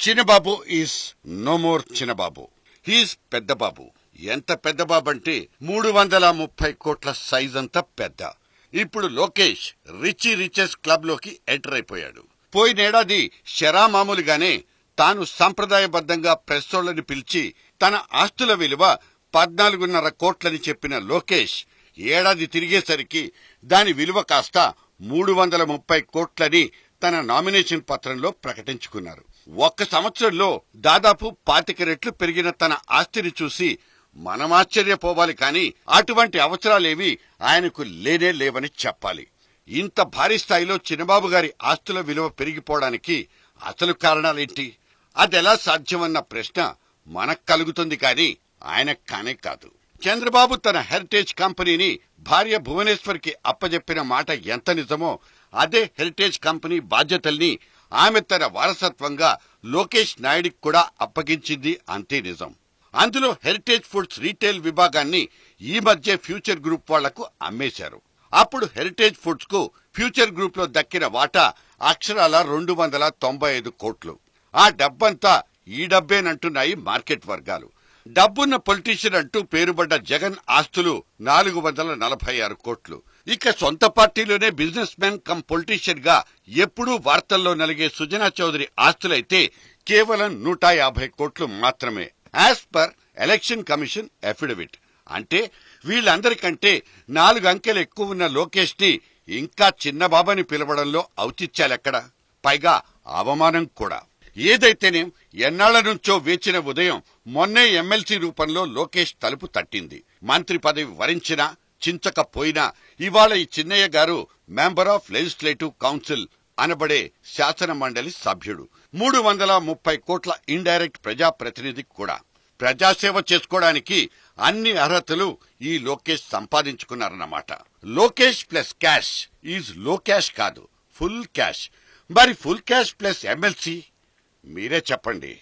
Chinnababu is no more Chinnababu. He's పెద్ద బాబు. ఎంత పెద్ద బాబు అంటే మూడు వందల ముప్పై కోట్ల సైజ్ అంత పెద్ద. ఇప్పుడు లోకేష్ రిచి రిచెస్ క్లబ్లోకి ఎంటర్ అయిపోయాడు. పోయినేడాది షరా మామూలుగానే తాను సంప్రదాయబద్ధంగా ప్రెస్సోళ్ళని పిలిచి తన ఆస్తుల విలువ పద్నాలుగున్నర కోట్లని చెప్పిన లోకేష్ ఏడాది తిరిగేసరికి దాని విలువ కాస్త మూడు వందల ముప్పై కోట్లని తన నామినేషన్ పత్రంలో ప్రకటించుకున్నారు. ఒక్క సంవత్సరంలో దాదాపు పాతిక రెట్లు పెరిగిన తన ఆస్తిని చూసి మనం ఆశ్చర్యపోవాలి కాని అటువంటి అవసరాలేవి ఆయనకు లేనే లేవని చెప్పాలి. ఇంత భారీ స్థాయిలో చిన్నబాబు గారి ఆస్తుల విలువ పెరిగిపోవడానికి అసలు కారణాలేంటి? అదెలా సాధ్యమన్న ప్రశ్న మనకు కలుగుతుంది కానీ ఆయన కానే కాదు. చంద్రబాబు తన హెరిటేజ్ కంపెనీని భార్య భువనేశ్వర్కి అప్పజెప్పిన మాట ఎంత నిజమో అదే హెరిటేజ్ కంపెనీ బాధ్యతల్ని ఆమె తన వారసత్వంగా లోకేష్ నాయుడికి కూడా అప్పగించింది అంతే నిజం. అందులో హెరిటేజ్ ఫుడ్స్ రీటైల్ విభాగాన్ని ఈ మధ్య ఫ్యూచర్ గ్రూప్ వాళ్ళకు అమ్మేశారు. అప్పుడు హెరిటేజ్ ఫుడ్స్కు ఫ్యూచర్ గ్రూప్లో దక్కిన వాటా అక్షరాల రెండు వందల తొంభై ఐదు కోట్లు. ఆ డబ్బంతా ఈ డబ్బేనంటున్నాయి మార్కెట్ వర్గాలు. డబ్బున్న పొలిటీషియన్ అంటూ పేరుపడ్డ జగన్ ఆస్తులు నాలుగు వందల నలభై ఆరు కోట్లు. ఇక సొంత పార్టీలోనే బిజినెస్ మ్యాన్ కమ్ పొలిటీషియన్గా ఎప్పుడూ వార్తల్లో నలిగే సుజనా చౌదరి ఆస్తులైతే కేవలం నూట యాభై కోట్లు మాత్రమే. As per election commission affidavit అంటే వీళ్ళందరికంటే నాలుగు అంకెలు ఎక్కువ ఉన్న లోకేష్ని ఇంకా చిన్నబాబని పిలవడంలో ఔచిత్యాలెక్కడ? పైగా అవమానం కూడా. ఏదైతేనే ఎన్నాళ్ళ నుంచో వేచిన ఉదయం మొన్నే ఎమ్మెల్సీ రూపంలో లోకేష్ తలుపు తట్టింది. మంత్రి పదవి వరించినా చించకపోయినా ఇవాళ ఈ చిన్నయ్య గారు మెంబర్ ఆఫ్ లెజిస్లేటివ్ కౌన్సిల్ అనబడే శాసన మండలి సభ్యుడు. మూడు వందల ముప్పై కోట్ల ఇండైరెక్ట్ ప్రజాప్రతినిధి కూడా. ప్రజాసేవ చేసుకోవడానికి అన్ని అర్హతలు ఈ లోకేష్ సంపాదించుకున్నారన్నమాట. లోకేష్ ప్లస్ క్యాష్ ఈజ్లో క్యాష్ కాదు ఫుల్ క్యాష్. మరి ఫుల్ క్యాష్ ప్లస్ ఎమ్మెల్సీ మీరే చెప్పండి.